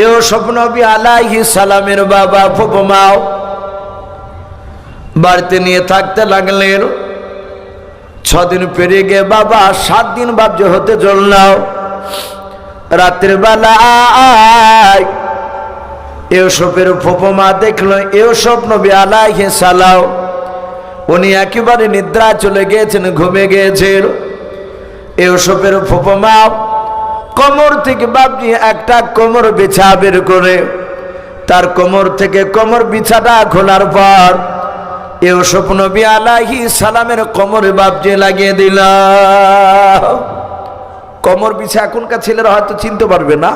এও স্বপ্নবী আলাইহি সালামের বাবা ফুপমাও বাড়িতে নিয়ে থাকতে লাগলেন। ছদিন পেরিয়ে গিয়ে, বাবা, সাত দিন বাব্য হতে চললাম রাত্রের বেলায় এসবের ফুপমা দেখল এও স্বপ্ন বি আলাইহি সালাও উনি একেবারে নিদ্রা চলে গিয়েছেন ঘুমে গিয়েছেন এসবের ফুপমা কোমর থেকে বাপজি একটা কোমর বিছা বের করে, তার কোমর থেকে কোমর বিছাটা খোলার পর এও স্বপ্ন আলাহি সালামের কোমরে বাপজি লাগিয়ে দিল। কোমর বিছা এখনকার ছেলেরা হয়তো চিনতে পারবে না।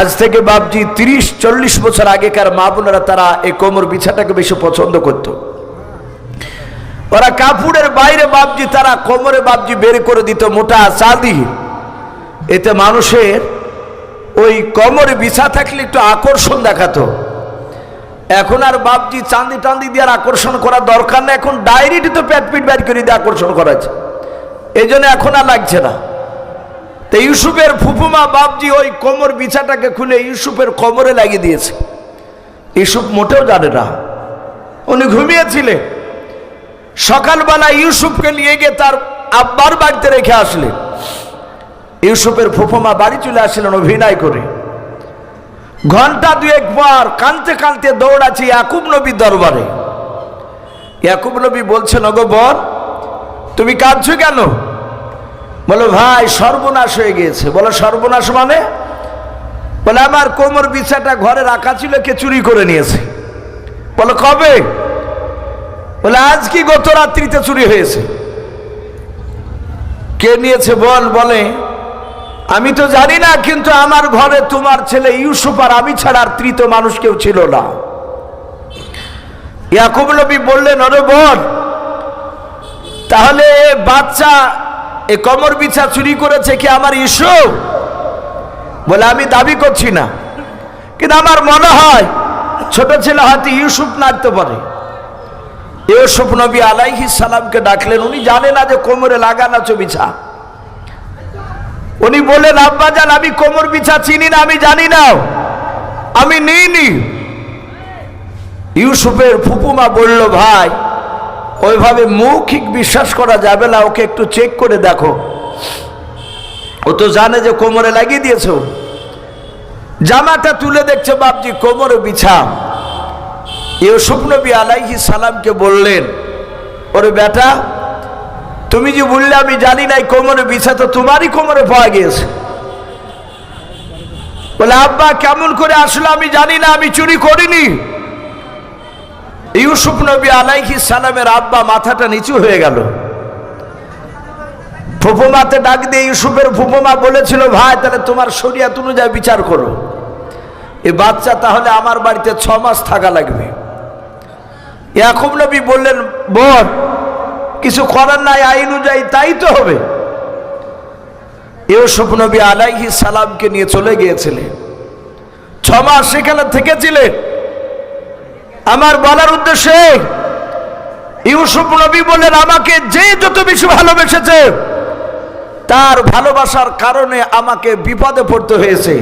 আজ থেকে বাপজি তিরিশ, চল্লিশ বছর আগেকার মা বোনেরা তারা এই কোমর বিছাটাকে বেশি পছন্দ করত। ওরা কাপড়ের বাইরে বাপজি তারা কোমরে বাপজি বের করে দিত মোটা চাঁদি। এতে মানুষের ওই কোমরে বিছা থাকলে একটু আকর্ষণ দেখাতো। এখন আর বাপজি চাঁদি টান্দি দিয়ে আর আকর্ষণ করার দরকার না এখন ডায়েরিটি তো প্যাট পিট ব্যাট করে দিয়ে আকর্ষণ করা আছে এই জন্য এখন আর লাগছে না। তো ইউসুফের ফুফুমা বাপজি ওই কোমর বিছাটাকে খুলে ইউসুফের কোমরে লাগিয়ে দিয়েছে। ইউসুফ মোটেও জানে না। উনি ঘুমিয়েছিলেন। সকালবেলা ইউসুফকে নিয়ে গিয়ে তার আব্বার বাড়িতে রেখে আসলেন। ইউসুফের ফুফুমা বাড়ি চলে আসলেন অভিনয় করে। ঘণ্টা দুয়েক পর কানতে কানতে দৌড়াচ্ছি ইয়াকুব নবীর দরবারে। ইয়াকুব নবী বলছেন, ওগো বর, তুমি কাঁদছো কেন? বলো, ভাই, সর্বনাশ হয়ে গিয়েছে। বলো, সর্বনাশ মানে? বলে, আমার কোমর বিছাটা ঘরে রাখা ছিল কে চুরি করে নিয়েছে। বলো, কবে? বলে, আজ কি গত রাত্রিতে চুরি হয়েছে? কে নিয়েছে বল? বলে আমি তো জানি না, কিন্তু আমার ঘরে তোমার ছেলে ইউসুফ আর আমি ছাড়া আর তৃতীয় মানুষ কেউ ছিল না। ইয়াকুব নবী বললেন ওরে বল তাহলে বাচ্চা, এ কমর বিছা চুরি করেছে কি আমার ইউসুফ? বলে, আমি দাবি করছি না, কিন্তু আমার মনে হয় ছোট ছেলে হয়তো ইউসুফ নাচতে পারে। ইউসুফ নবী আলাইহিস সালামকে ডাকলেন, উনি জানে না যে কোমরে লাগানো আছে উনি বললেন আব্বাজান আমি কোমর বিছা চিনি না, আমি জানি না। আমি নিইনি। ইউসুফের ফুপুমা বলল, ভাই, ওইভাবে মৌখিক বিশ্বাস করা যাবে না, ওকে একটু চেক করে দেখো। ও তো জানে যে কোমরে লাগিয়ে দিয়েছ। জামাটা তুলে দেখছে, বাপজি, কোমরে বিছা। ইউসুফ নবী আলাইহি সালামকে বললেন, ওরে বেটা তুমি যে বললে, আমি জানি না কোমরে বিছা তো তোমারই কোমরে পাওয়া গিয়েছে। বলে, আব্বা, কেমন করে আসলে আমি জানি না, আমি চুরি করিনি। ইউসুফ নবী আলাইহি সালামের আব্বা মাথাটা নিচু হয়ে গেল। ফুফুমাতে ডাক দিয়ে ইউসুফের ফুফুমা বলেছিল, ভাই, তাহলে তোমার শরিয়াত অনুযায়ী বিচার করো। এই বাচ্চা তাহলে আমার বাড়িতে ছ মাস থাকা লাগবে। ইয়াকুব নবী বললেন বোন কিছু করার নাই, আইন অনুযায়ী তাই তো হবে। ইউসুফ নবী আলাইহি সালামকে নিয়ে চলে গিয়েছিলেন। ছ মাস সেখানে থেকেছিলেন। আমার বলার উদ্দেশ্যে, ইউসুফ নবী বললেন আমাকে যে যত বেশি ভালোবেসেছে, তার ভালোবাসার কারণে আমাকে বিপদে পড়তে হয়েছে।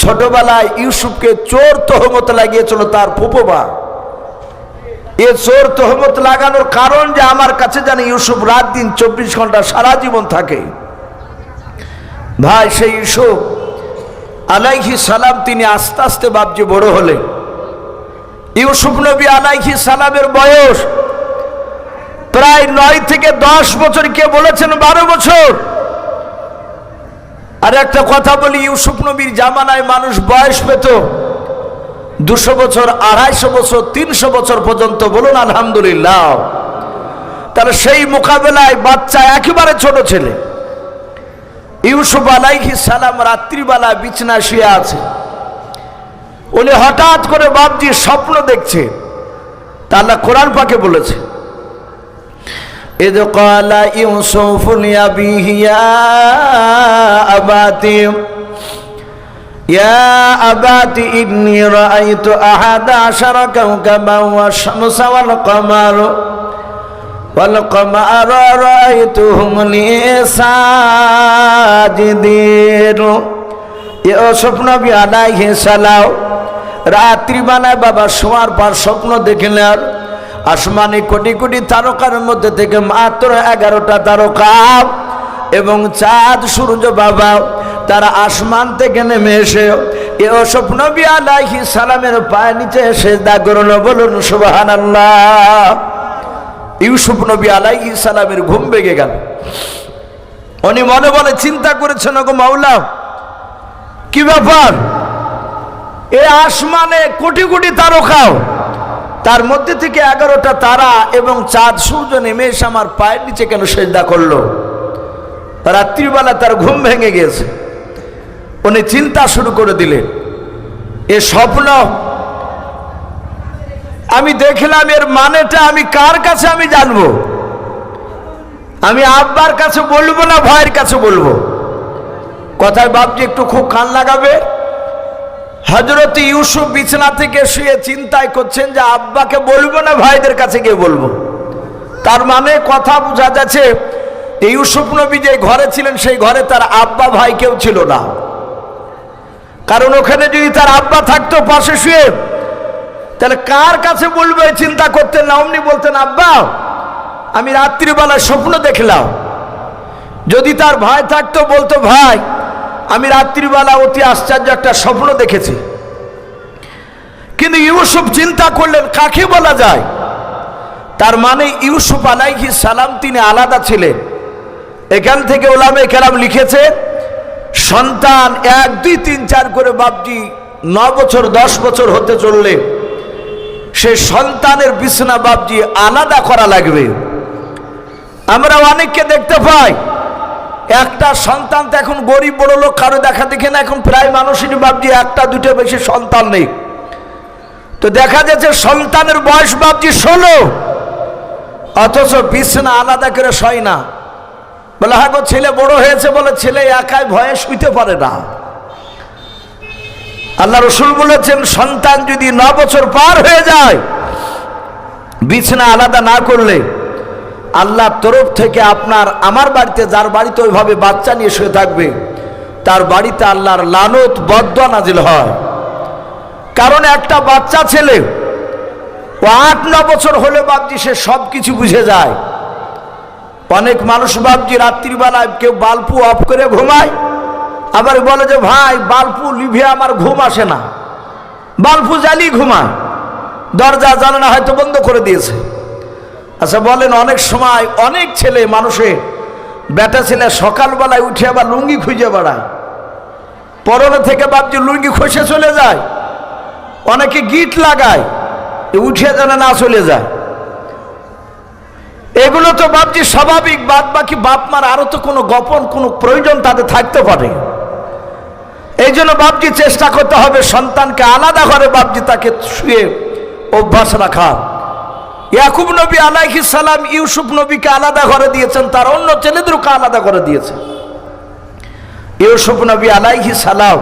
ছোটবেলায় ইউসুফকে চোর তহমত লাগিয়েছিল তার ফুপোবা এ চোর তহমত লাগানোর কারণ যে আমার কাছে জানি ইউসুফ রাত দিন চব্বিশ ঘণ্টা সারা জীবন থাকে। ভাই, সেই ইউসুফ আলাইহি সালাম তিনি আস্তে আস্তে বাপজি বড় হলেন। ইউসুফ নবী আলাইহি সালামের বয়স প্রায় নয় থেকে দশ বছর, কে বলেছেন বারো বছর। আর একটা কথা বলি, ইউসুফ নবীর জামানায় মানুষ বয়স পেত। দুশো বছর আড়াইশো বছর তিনশো বছর পর্যন্ত বলুন আলহামদুলিল্লাহ তাহলে সেই মোকাবেলায় বাচ্চা একেবারে ছোট ছেলে ইউসুফ আলাইহি সালাম রাত্রিবেলা বিছনা শুয়ে আছে উনি হঠাৎ করে বাপজি স্বপ্ন দেখছে তা আল্লাহ কোরআন পাকে বলেছে إذ قال يوسف لأبيه يا أباتي يا أبات إني رأيت أحد عشر كوكبا والشمس والقمر والقمر رأيتهم لي ساجدين স্বপ্ন বি আলাইহি সালাও রাত্রিবেলায় বাবা শোয়ার পর স্বপ্ন দেখলেন আসমানে কোটি কোটি তারকার মধ্যে থেকে মাত্র এগারোটা তারকা এবং চাঁদ সূর্য বাবা তারা আসমান থেকে নেমে এসে, এ স্বপ্ন বি আলাইহি সালামের পায়ে নিচে এসে দা করল, বলুন সুবাহান ইউসুফ নবী আলাইহি সালামের ঘুম ভেঙে গেল। উনি মনে মনে চিন্তা করেছেন গো মাওলা, কি ব্যাপার? এ আসমানে কোটি কোটি তারকাও, তার মধ্যে থেকে এগারোটা তারা এবং চাঁদ সূর্য নেমে এসে আমার পায়ের নিচে কেন সেজদা করল? রাত্রিবেলা তার ঘুম ভেঙে গিয়েছে। উনি চিন্তা শুরু করে দিলেন, এ স্বপ্ন আমি দেখলাম, এর মানেটা আমি কার কাছে আমি জানব? আমি আব্বার কাছে বলব না ভাইয়ের কাছে বলব? কথায় বাপজি একটু খুব কান লাগাবে। হজরত ইউসুফ বিছানা থেকে শুয়ে চিন্তায় করছেন যে আব্বাকে বলব না ভাইদের কাছে গিয়ে বলব? তার মানে কথা বোঝা যাচ্ছে, ইউসুফ নবী যে ঘরে ছিলেন, সেই ঘরে তার আব্বা ভাই কেউ ছিল না। কারণ ওখানে যদি তার আব্বা থাকতো, পাশে শুয়ে, তাহলে কার কাছে বলবে চিন্তা করতেন না, অমনি বলতেন, আব্বা, আমি রাত্রিবেলা স্বপ্ন দেখলাম। যদি তার ভাই থাকতো, বলতো, ভাই, আমি রাত্রিবেলা অতি আশ্চর্য একটা স্বপ্ন দেখেছি। কিন্তু ইউসুফ চিন্তা করলেন, কাকে বলা যায়? তার মানে ইউসুফ আলাইহি সালাম তিনি আলাদা ছিলেন। এখান থেকে ওলামে কেরাম লিখেছে সন্তান এক, দুই, তিন, চার করে বাপজি ন বছর, দশ বছর হতে চললে সে সন্তানের বিছনা বাপজি আলাদা করা লাগবে। আমরা অনেককে দেখতে পাই, একটা সন্তান তো এখন গরিব বড় লোক, কারও দেখা দেখে না, এখন প্রায় মানুষেরই বাপজি একটা, দুটো বেশি সন্তান নেই। তো দেখা যাচ্ছে সন্তানের বয়স বাপজি ষোলো, অথচ বিছনা আলাদা করে সয় না। বলে হ্যাঁ গো, ছেলে বড় হয়েছে বলে ছেলে একাই ভয়ে শুইতে পারে না। আল্লাহ রসুল বলেছেন, সন্তান যদি ন বছর পার হয়ে যায়, বিছনা আলাদা না করলে আল্লাহর তরফ থেকে আপনার, আমার বাড়িতে যার বাড়িতে ওইভাবে বাচ্চা নিয়ে শুয়ে থাকবে, তার বাড়িতে আল্লাহর লানত বদ্ধ নাজিল হয়। কারণ একটা বাচ্চা ছেলে, ও আট, ন বছর হলে বাপজি সে সব কিছু বুঝে যায়। অনেক মানুষ বাপজি রাত্রিবেলায় কেউ বাল্পু অফ করে ঘুমায়। আবার বলে যে, ভাই বাল্পু লিভে আমার ঘুম আসে না। বাল্পু জ্বালিয়ে ঘুমায়। দরজা জানানা হয়তো বন্ধ করে দিয়েছে। আচ্ছা বলেন, অনেক সময় অনেক ছেলে মানুষে বেটা ছেলে সকালবেলায় উঠে আবার লুঙ্গি খুঁজে বেড়ায়। পরনে থেকে বাপজি লুঙ্গি খসে চলে যায়। অনেকে গিট লাগায়। উঠে যেন না চলে যায়। এগুলো তো ভাবছি স্বাভাবিক বাদ বাকি বাপ মার আরও তো কোনো গোপন কোনো প্রয়োজন তাদের থাকতে পারে। এই জন্য বাপজি চেষ্টা করতে হবে সন্তানকে আলাদা করে বাপজি তাকে শুয়ে অভ্যাস রাখা। ইয়াকুব নবী আলাইহি সালাম, ইউসুফ নবীকে আলাদা করে দিয়েছেন, তার অন্য ছেলেদেরকে আলাদা করে দিয়েছেন। ইউসুফ নবী আলাইহি সালাম,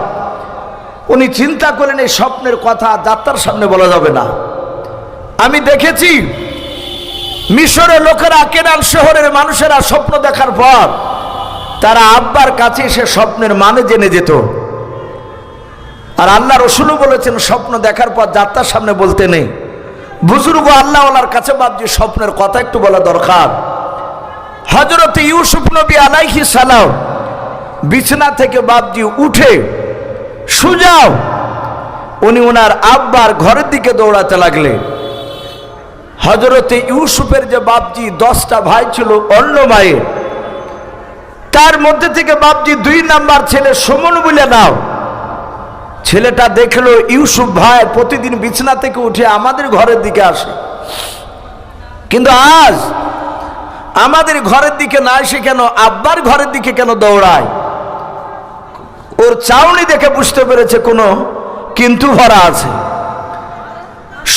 উনি চিন্তা করেন এই স্বপ্নের কথা যাত্রার সামনে বলা যাবে না। আমি দেখেছি মিশরের লোকেরা কেনাল শহরের মানুষেরা স্বপ্ন দেখার পর তারা আব্বার কাছে এসে স্বপ্নের মানে জেনে যেত। আর আল্লাহ রসুলও বলেছেন, স্বপ্ন দেখার পর যাত্রার সামনে বলতে নেই। বুজুর্গ আল্লাহওয়ালার কাছে বাপজি স্বপ্নের কথা একটু বলা দরকার। হজরত ইউসুফ নবী আলাইহি সালাম বিছনা থেকে বাপজি উঠে সুজাও উনি ওনার আব্বার ঘরের দিকে দৌড়াতে লাগলেন। হজরতে ইউসুফের যে বাপজি দশটা ভাই ছিল, অন্য মায়ের। তার মধ্যে থেকে বাপজি দুই নাম্বার ছেলে সুমন বলে নাও। ছেলেটা দেখল ইউসুফ ভাই প্রতিদিন বিছনা থেকে উঠে আমাদের ঘরের দিকে আসে। কিন্তু আজ আমাদের ঘরের দিকে না এসে কেন আব্বার ঘরের দিকে কেন দৌড়ায়? ওর চাউনি দেখে বুঝতে পেরেছে কোনো কিন্তু ভরা আছে।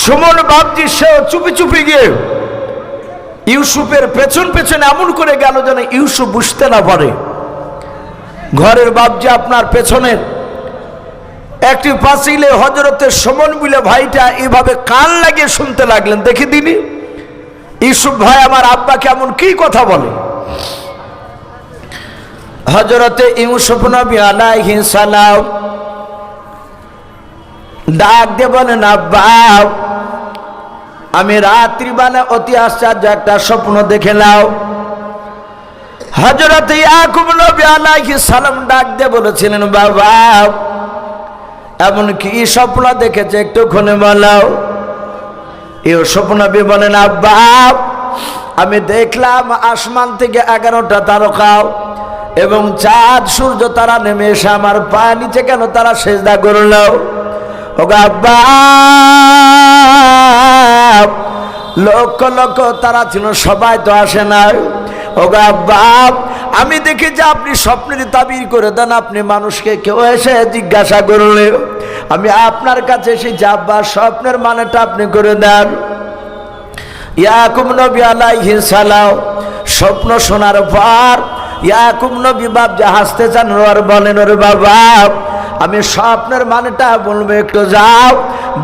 সুমন বাপজি সেও চুপি চুপি গিয়ে ইউসুফের পেছন পেছনে এমন করে গেল যেন ইউসুফ বুঝতে না পারে। ঘরের বাপজি আপনার পেছনের একটি পাঁচিলে হজরতের সমন মিলে ভাইটা এভাবে কান লাগিয়ে শুনতে লাগলেন। দেখি দিনি ইউসুফ ভাই আমার আব্বা কেমন কি কথা বলে? হজরতে ইউসুফ নবী আলাইহি সালাম ডাক দিয়ে বলেন আব্বা আমি রাত্রি বেলা অতি আশ্চর্য একটা স্বপ্ন দেখে নাও। হজরত ইয়াকুব নবী আলাইহিস সালাম ডাক দিয়ে বলেছিলেন বাবা এমন কি স্বপ্ন দেখেছে একটু ক্ষণে বলাও এ স্বপ্ন নবী বলেন আব্বা আমি দেখলাম আসমান থেকে এগারোটা তারকাও এবং চাঁদ, সূর্য, তারা নেমে এসে আমার পা নিচে কেন তারা সেজদা করল? আব্বা লক্ষ লক্ষ তারা ছিল, সবাই তো আসে না ওগা বাপ, আমি দেখি যে আপনি স্বপ্নের তাবির করে দেন, আপনি মানুষকে কেউ এসে জিজ্ঞাসা করলে। আমি আপনার কাছে এসে যাব্বা স্বপ্নের মানেটা আপনি করে দেন। ইয়াকুব নবী আলাইহি সালাম, স্বপ্ন শোনার পর ইয়াকুব নবী বাপ যে হাসতে চান, ওর বলেন, ওরে বাবা আমি স্বপ্নের মানেটা বলব, একটু যাও।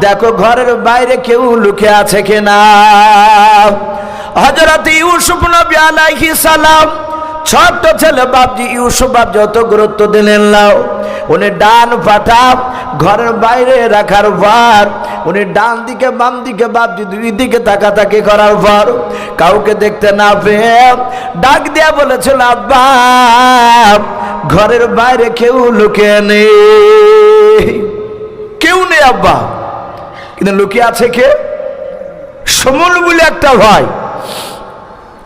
দেখো ঘরের বাইরে কেউ লুকে আছে কিনা। হজরত ইউসুফ নবী আলাইহি সালাম, ছোট্ট ছেলে বাপজি ইউসুফ বাপ যত গুরুত্ব দিলেন লাও উনি ডান পাটা ঘরের বাইরে রাখার পর উনি ডান দিকে, বাম দিকে, বাপজি দুই দিকে তাকাতাকি করার পর কাউকে দেখতে না পেয়ে ডাক দিয়া বলেছিল, আব্বা ঘরের বাইরে কেউ লুকিয়ে নেই। কেউ নেই আব্বা। কিন্তু লুকিয়ে আছে কে? সমল বলে একটা ভাই।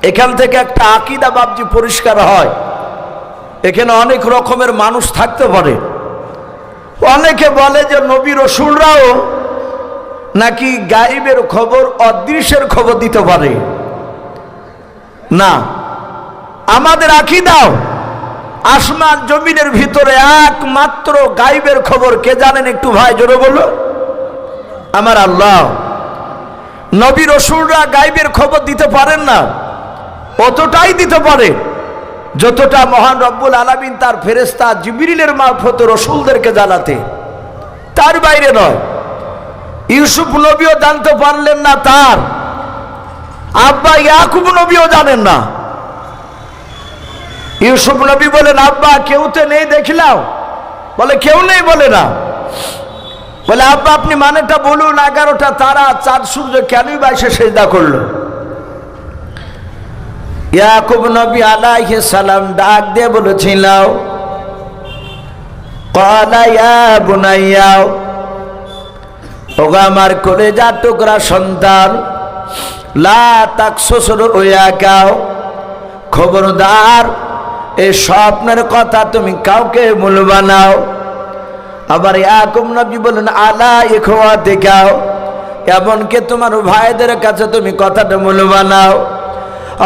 এখান থেকে একটা আকিদা বাবজি পরিষ্কার হয়। এখানে অনেক রকমের মানুষ থাকতে পারে। অনেকে বলে যে নবী রসুলরাও নাকি গাইবের খবর, অদৃশ্যের খবর দিতে পারে। না, আমাদের আকিদাও আসমান জমিনের ভিতরে একমাত্র গাইবের খবর, কে জানেন একটু ভাই, জোরে বলো। আমার আল্লাহ, নবী রসুলরা গাইবের খবর দিতে পারেন না, অতটাই দিতে পারে। যতটা মহান রব্বুল আলমিন তার ফেরেস্তা জিবিরিলের মারফত রসুলদেরকে জানাতে তার বাইরে নয়। ইউসুফ নবীও জানতে পারলেন না তার, আব্বা ইয়াকুব নবীও জানেন না। ইউসুফ নবী বলেন, আব্বা, কেউ তো নেই দেখলাম বলে, কেউ নেই বলে না। বলে, আব্বা, আপনি মানেটা বলুন, এগারোটা তারা, চাঁদ, সূর্য কেনই বা এসে সেজদা করল? ইয়াকুব নবী আলাইহি সালাম ডাক দিয়ে বলেছিল, কলা ইয়া বুনাইয়া, ওগা আমার কলেজা টুকরা সন্তান, লা তাক শ্বশুর ওয়া কাও খবরদার এই স্বপ্নের কথা তুমি কাউকে মূল বানাও আবার ইয়াকুব নবী বলেন আলা ইখওয়া দেখাও এমনকি তোমার ভাইদের কাছে তুমি কথাটা মূল বানাও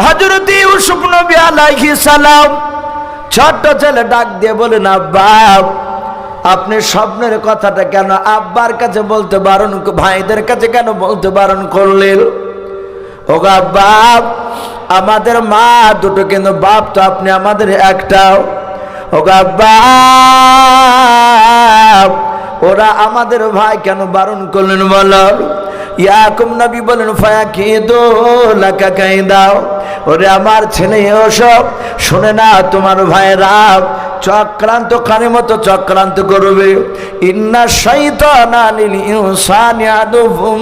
হজরত ইউসুফ নবী আলাইহি সালাম ছোট্ট ছেলে ডাক দিয়ে বলেন আব্বা, আপনি স্বপ্নের কথাটা কেন আব্বার কাছে বলতে বারণ ভাইদের কাছে কেন বলতে বারণ করলেন? ও আব্বা আমাদের মা দুটো কিন্তু বাপ, তো আপনি আমাদের একটাও। ও আব্বা, ওরা আমাদের ভাই কেন বারণ করলেন বল? ইয়াকুম নবী বলেন ফায়া কে দো লাকা কাই দাও ওরে আমার ছেলে ওসব শুনে না তোমার ভাইরা চক্রান্ত কানে মতো চক্রান্ত করবে। ইন্না শৈতানা লিল ইনসানি আদুবুম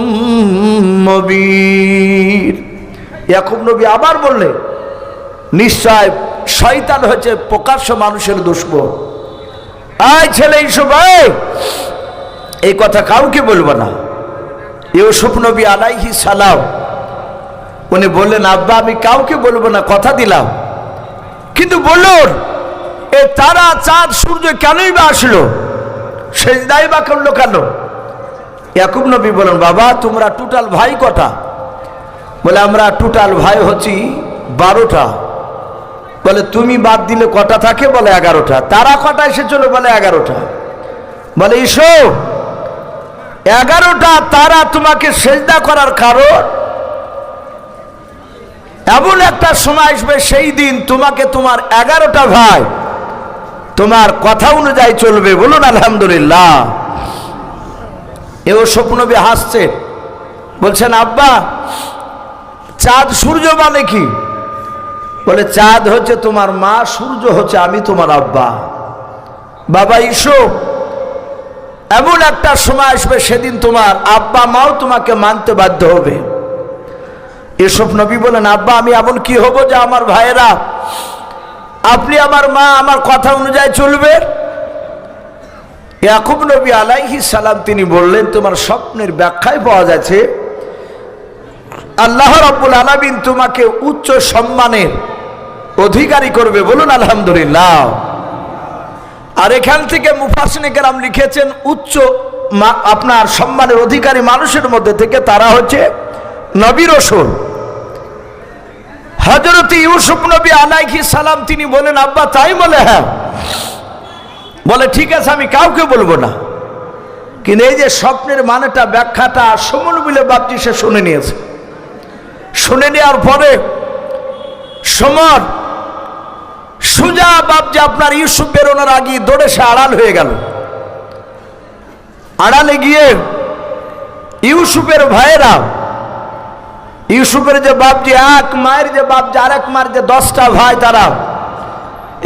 মুবির ইয়াকুব নবী আবার বললে, নিশ্চয় শয়তান হচ্ছে প্রকাশ্য মানুষের দুশ্মন। আয় ছেলে এইসব এই কথা কাউকে বলব না। ইউসুফ নবী আলাইহি সালাম, উনি বললেন, আব্বা, আমি কাউকে বলব না, কথা দিলাম। কিন্তু বলুন, এ তারা চাঁদ, সূর্য কেনই বা আসলো? সেজদাই বা করল কেন? ইয়াকুব নবী বলেন বাবা, তোমরা টোটাল ভাই কটা? বলে, আমরা টোটাল ভাই হচ্ছি বারোটা। বলে, তুমি বাদ দিলে কটা থাকে? বলে, এগারোটা। তারা কটা এসেছিল? বলে, এগারোটা। বলে, ইসো, এগারোটা তারা তোমাকে সেজদা করার কারণ। এমন একটা সময় আসবে সেই দিন তোমাকে তোমার এগারোটা ভাই তোমার কথা অনুযায়ী চলবে। বলুন, আলহামদুলিল্লাহ। এও স্বপ্নবী হাসছে। বলছেন, আব্বা চাঁদ সূর্য মানে কি? বলে, চাঁদ হচ্ছে তোমার মা, সূর্য হচ্ছে আমি তোমার আব্বা। বাবা ইসো এমন একটা সময় আসবে, সেদিন তোমার আব্বা মাও তোমাকে মানতে বাধ্য হবে। এসব নবী বলেন, আব্বা, আমি এমন কি হব যে আমার ভাইয়েরা, আপনি আমার মা, আমার কথা অনুযায়ী চলবে? ইয়াকুব নবী আলাইহি সালাম, তিনি বললেন, তোমার স্বপ্নের ব্যাখ্যায় পাওয়া যাচ্ছে আল্লাহ রাব্বুল আলামিন তোমাকে উচ্চ সম্মানের অধিকারী করবে, বলুন আলহামদুলিল্লাহ। আর এখান থেকে মুফাসিনে কেরাম লিখেছেন, উচ্চ আপনার সম্মানের অধিকারী মানুষের মধ্যে থেকে তারা হচ্ছে নবী রসুল। হজরত ইউসুফ নবী আলাইহি সালাম, তিনি বলেন, আব্বা, তাই বলে হ্যাঁ। বলে, ঠিক আছে, আমি কাউকে বলব না। কিন্তু এই যে স্বপ্নের মানেটা, ব্যাখ্যাটা সমন মিলে বাপজি সে শুনে নিয়েছে। শুনে নেওয়ার পরে সমর, সুজা বাপজি আপনার ইউসুফ বেরোনোর আগে দৌড়ে সে আড়াল হয়ে গেল। আড়ালে গিয়ে ইউসুফের ভাইয়েরা, ইউসুফের যে বাপজি, এক মায়ের যে বাপজি আর এক মায়ের যে দশটা ভাই, তারা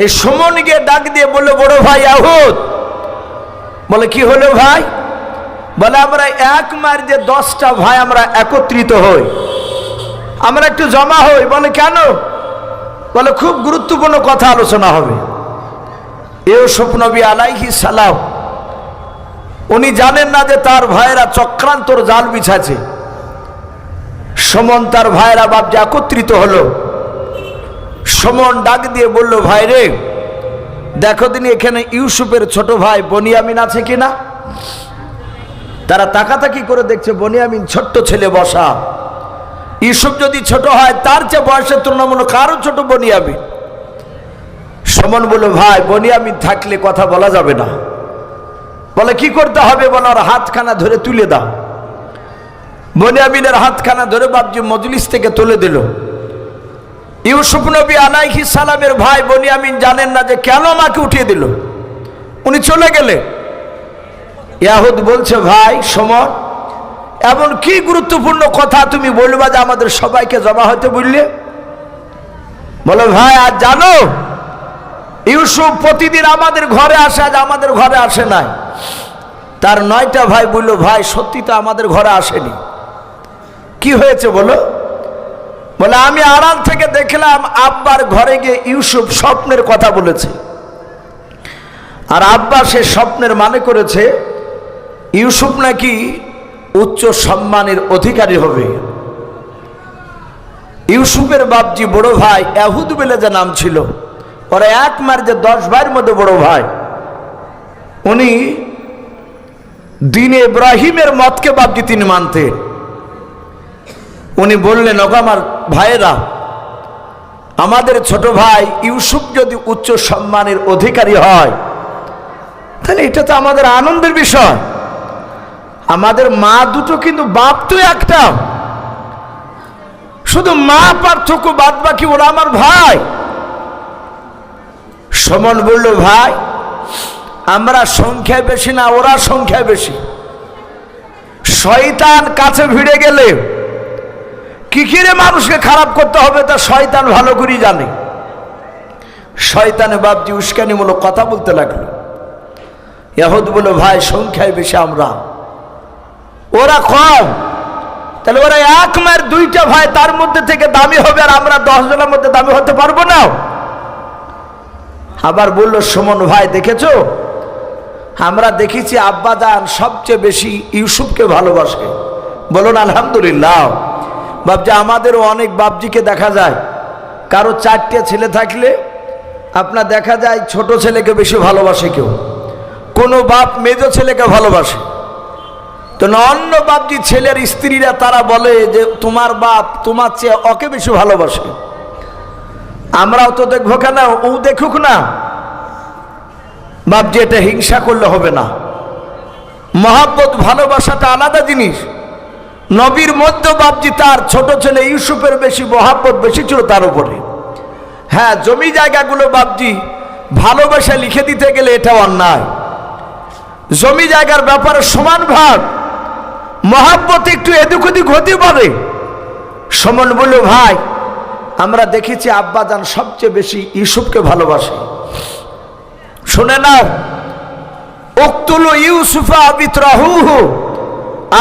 এই সুমন গিয়ে ডাক দিয়ে বলল, বড় ভাই আহুদ। বলে, কি হলো ভাই? বলে, আমরা এক মায়ের যে দশটা ভাই, আমরা একত্রিত হই। আমরা একটু জমা হই, বলে, কেন? বলে, খুব গুরুত্বপূর্ণ কথা আলোচনা হবে। এও নবী আলাইহি সালাম, উনি জানেন না যে তার ভাইয়েরা চক্রান্তর জাল বিছাছে সমন তার ভাইয়েরা বাপজা একত্রিত হলো। সমন ডাক দিয়ে বলল, ভাই রে, দেখো তিনি এখানে ইউসুফের ছোট ভাই বনিয়ামিন আছে কিনা? তারা তাকাতাকি করে দেখছে, বনিয়ামিন ছোট্ট ছেলে বসা। ইউসুফ যদি ছোট হয়, তার চেয়ে বয়সের তুলনামূলক কারও ছোট বনিয়ামিন সমন বলল ভাই বনিয়ামিন থাকলে কথা বলা যাবে না। বলে, কি করতে হবে? বলে, ওর হাতখানা ধরে তুলে দাও। বনিয়ামিনের হাতখানা ধরে বাবজি মজলিস থেকে তুলে দিল। ইউসুফ নবী আলাইহি সালামের ভাই বনিয়ামিন জানেন না যে কেন আমাকে উঠিয়ে দিল। উনি চলে গেলে। ইয়াহুদ বলছে, ভাই সমর এমন কি গুরুত্বপূর্ণ কথা তুমি বলবা যে আমাদের সবাইকে জমা হতে বললে? বলো, ভাই, আর জানো, ইউসুফ প্রতিদিন আমাদের ঘরে আসে, আজ আমাদের ঘরে আসে নাই। তার নয়টা ভাই বলল, ভাই, সত্যি তো আমাদের ঘরে আসেনি। কি হয়েছে বলো? বলে, আমি আড়াল থেকে দেখলাম আব্বার ঘরে গিয়ে ইউসুফ স্বপ্নের কথা বলেছে। আর আব্বা সে স্বপ্নের মানে করেছে, ইউসুফ নাকি উচ্চ সম্মানের অধিকারী হবে। ইউসুফের বাপজি বড় ভাই, এহুদ বেলে যে নাম ছিল, ওরা এক মার যে দশ ভাইয়ের মধ্যে বড় ভাই। উনি দিনে ইব্রাহিমের মতকে বাপজি তিনি মানতেন উনি বললেন, ওগো আমার ভাইয়েরা, আমাদের ছোট ভাই ইউসুফ যদি উচ্চ সম্মানের অধিকারী হয়, তাহলে এটা তো আমাদের আনন্দের বিষয়। আমাদের মা দুটো কিন্তু বাপ তো একটা। শুধু মা পার্থক্য বাদ বাকি ওরা আমার ভাই। সমন বলল, ভাই, আমরা সংখ্যায় বেশি না, ওরা সংখ্যায় বেশি। শয়তান কাছে ভিড়ে গেলে কি কিরে মানুষকে খারাপ করতে হবে তা শয়তান ভালো করেই জানে। শয়তানে বাপজি উস্কানিমূলক কথা বলতে লাগল। ইয়াহুদ বলল, ভাই, সংখ্যায় বেশি আমরা। ওরা কম। তাহলে ওরা এক মায়ের দুইটা ভাই, তার মধ্যে থেকে দামি হবে আর আমরা দশ জনের মধ্যে দামি হতে পারব না। আবার বলল, সুমন ভাই, দেখেছ? আমরা দেখেছি আব্বা দান সবচেয়ে বেশি ইউসুফকে ভালোবাসে। বলুন, আলহামদুলিল্লাহ। বাবজি আমাদেরও অনেক বাবজিকে দেখা যায়। কারও চারটে ছেলে থাকলে আপনার দেখা যায় ছোট ছেলেকে বেশি ভালোবাসে কেউ। কোনো বাপ মেজ ছেলেকে ভালোবাসে। তো অন্য বাপজি ছেলের স্ত্রীরা তারা বলে যে, তোমার বাপ তোমার চেয়ে অকে বেশি ভালোবাসে। আমরাও তো দেখব কেন? ও দেখুক না। বাপজি এটা হিংসা করলে হবে না। মহাব্বত, ভালোবাসাটা আলাদা জিনিস। নবীর মধ্যে বাপজি তার ছোট ছেলে ইউসুফের বেশি মহাব্বত বেশি ছিল তার উপরে। হ্যাঁ জমি জায়গাগুলো বাপজি ভালোবাসা লিখে দিতে গেলে এটা অন্যায়। জমি জায়গার ব্যাপারে সমান ভাগ। মহাব্বত একটু এদিক ওদিক হতে পারে। সমান বলল, ভাই, আমরা দেখেছি আব্বাজান সবচেয়ে বেশি ইউসুফকে ভালোবাসে। শুনে নাও উক্তুলু ইউসুফা বিত্রাহুহু,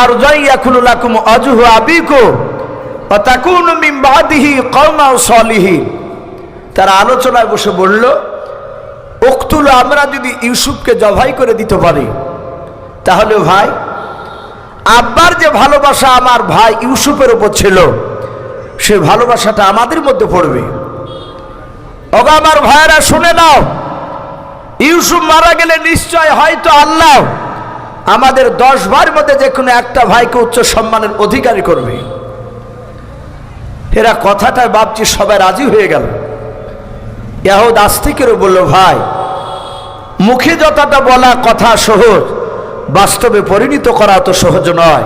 আর জাইয়াকুলু লাকুম আজহু আবিকু ওয়া তাকুনু মিন বাদিহি কওমা সালিহিন। তারা আলোচনায় বসে বলল, উক্তুল আমরা যদি ইউসুফকে জবাই করে দিতে পারি তাহলে ভাই আব্বার যে ভালোবাসা আমার ভাই ইউসুফের উপর ছিল, সে ভালোবাসাটা আমাদের মধ্যে পড়বে। ওগো আমার ভাইয়েরা, শুনে নাও, ইউসুফ মারা গেলে নিশ্চয় হয়তো আল্লাহ আমাদের দশ ভাইয়ের মধ্যে যে কোনো একটা ভাইকে উচ্চ সম্মানের অধিকারী করবে। এরা কথাটায় ভাবছি সবাই রাজি হয়ে গেল। ইয়াহুদ আস্তিকেরও বলল, ভাই, মুখে যতটা বলা কথা সহজ বাস্তবে পরিণত করা তো সহজ নয়।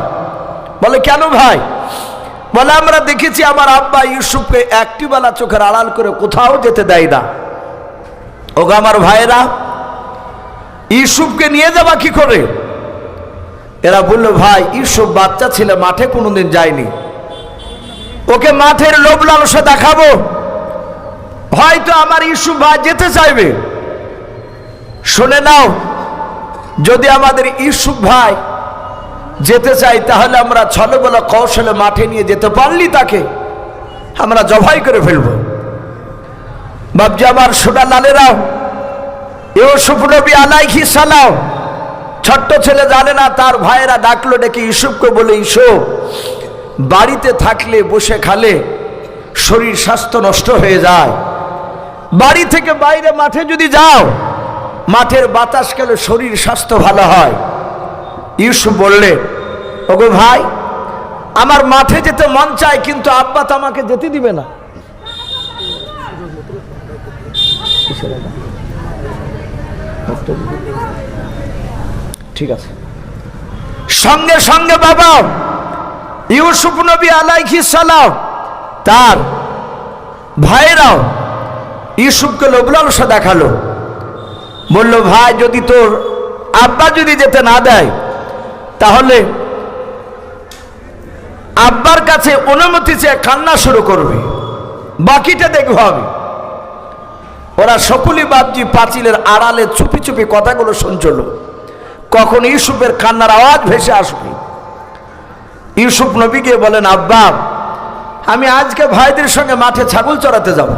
বলে, কেন ভাই? বলে, আমরা দেখেছি আমার আব্বা ইউসুফকে একটি বেলা চোখের আড়াল করে কোথাও যেতে দেয় না। ওগো আমার ভাইয়েরা, ইউসুফকে নিয়ে যাবা কি করে? এরা বলল, ভাই, ইউসুফ বাচ্চা ছেলে, মাঠে কোনোদিন যায়নি। ওকে মাঠের লোভ লালসা দেখাবো। হয়তো আমার ইউসুফ ভাই যেতে চাইবে। শুনে নাও যদি আমাদের ইউসুফ ভাই যেতে চাই, তাহলে আমরা ছলবলা কৌশলে মাঠে নিয়ে যেতে পারলি তাকে? আমরা জবাই করে ফেলব। বাবজি আমার সোনা লালেরাও ইউসুফ নবী আলাইহি সালাম, ছোট্ট ছেলে জানে না, তার ভাইয়েরা ডাকলো ডেকে ইউসুফকে বলে ইসুফ বাড়িতে থাকলে বসে খালে শরীর স্বাস্থ্য নষ্ট হয়ে যায়। বাড়ি থেকে বাইরে মাঠে যদি যাও মাঠের বাতাস খেলে শরীর স্বাস্থ্য ভালো হয়। ইউসুফ বললে, ওগো ভাই, আমার মাঠে যেতে মন চায়, কিন্তু আব্বা তো আমাকে যেতে দিবে না। ঠিক আছে। সঙ্গে সঙ্গে বাবা, ইউসুফ নবী আলাইহি সালাম, তার ভাইরাও ইউসুফকে লোবলালসা দেখাল। বলল, ভাই, যদি তোর আব্বা যদি যেতে না দেয়, তাহলে আব্বার কাছে অনুমতি চেয়ে কান্না শুরু করবে। বাকিটা দেখব আমি ওরা সকলি বাবজি পাঁচিলের আড়ালে চুপি চুপি কথাগুলো শুনছিল। কখন ইউসুফের কান্নার আওয়াজ ভেসে আসবে। ইউসুফ নবীকে বলেন, আব্বা, আমি আজকে ভাইদের সঙ্গে মাঠে ছাগল চড়াতে যাব।